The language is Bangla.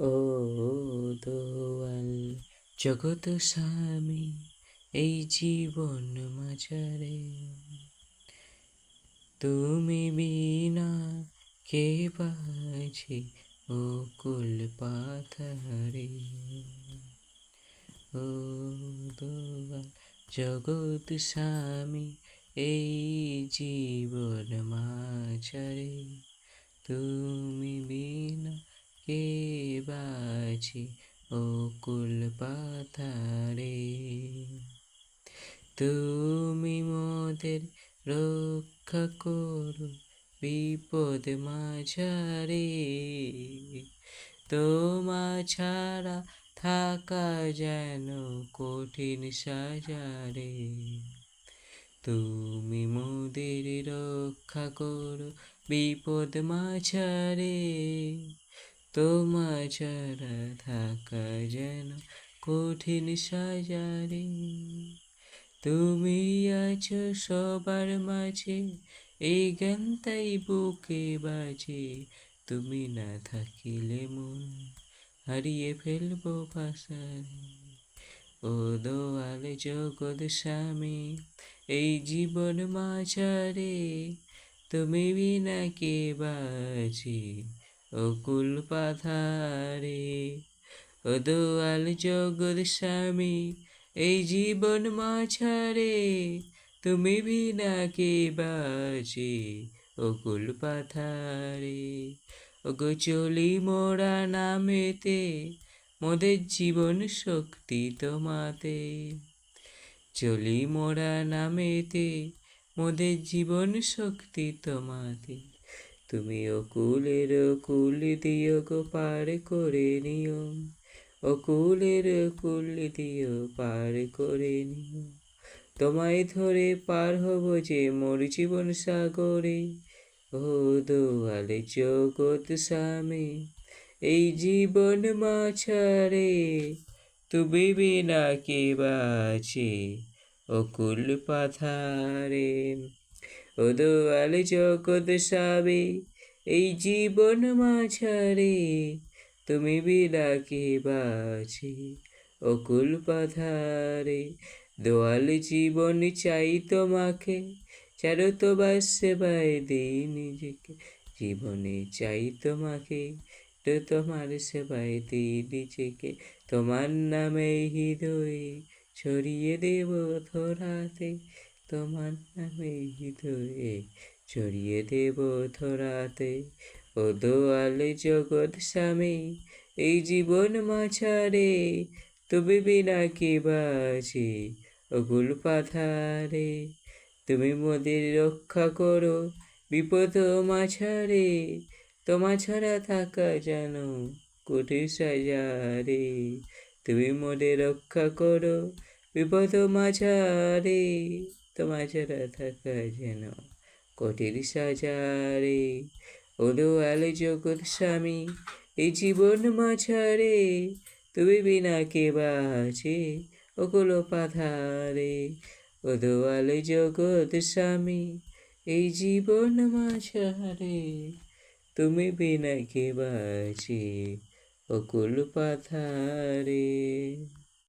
ও দোয়াল জগত স্বামী, এই জীবন মাঝারে। তুমি বিনা কে বাজে ও কুল পাথারে। ও দোয়াল জগত স্বামী, এই জীবন মাঝারে। তুমি বিনা কে বাজে ও কুল পাথারে। তুমি মোদের রক্ষা করো বিপদ মাঝারে। তোমা ছাড়া থাকা যেন কঠিন সাজারে। তুমি মোদের রক্ষা করো বিপদ মাঝারে। তোমা ছাড়া থাকা যেন কঠিন সাজারে। তুমি আছো সবার মাঝে, এই জ্ঞান তাই বুকে বাজে। তুমি না থাকিলে মন হারিয়ে ফেলব ভাষারে ও দোয়াল জগৎ স্বামী, এই জীবন মাঝারে, তুমি বিনা কে বাজে? অকুল পাথারে, ও দোয়াল জগৎ স্বামী, এই জীবন মাঝারে তুমি বিনা কে বাজে অকুল পাথারে। ওগো চলি মোরা নামেতে, মোদের জীবন শক্তি তোমাতে। চলি মোরা নামেতে, মোদের জীবন শক্তি তোমাতে। তুমি অকুলের কুল দিও গো, পার করে নিও। অকুলের কুল দিও, পার করে নিও। তোমায় ধরে পার হব যে মোর জীবন সাগরে। ও দোয়ালে জগৎ স্বামী, এই জীবন মাছারে তুমি বিনা কে বাছে অকুল পাথারে। ও দোয়ালে জগৎ সাবে এই জীবন মাঝারে, তুমি বিনা কে বাছে অকুল পাধারে। দোয়াল জীবন চাই তোমাকে, চারো তো বাস সেবায় দিই নিজেকে। জীবনে চাই তোমাকে, তো তোমার সেবায় দিই নিজেকে। তোমার নামে হৃদয়ে ছড়িয়ে দেব ধরাতে তোমার নামে হৃদয়ে ছড়িয়ে দেব ধরাতে। ও দোয়াল জগৎ স্বামী, এই জীবন মাছারে তুমি বিনা কি বাছি অকুল পাথারে তুমি মোদের রক্ষা করো বিপদ মাছারে তোমা ছাড়া থাকা জানো কোটি সাজারে। তুমি মোদের রক্ষা করো বিপদ মাঝারে। তোমা ছাড়া থাকা যেন কঠিন সাজারে। ও দোয়ালে জগৎ স্বামী এই জীবন মাঝারে, তুমি বিনা কে বাছে ওগুলো পাথারে ও দোয়ালে জগৎ স্বামী এই জীবন মাঝারে, তুমি বিনা কে বাছে অকুল পাথারে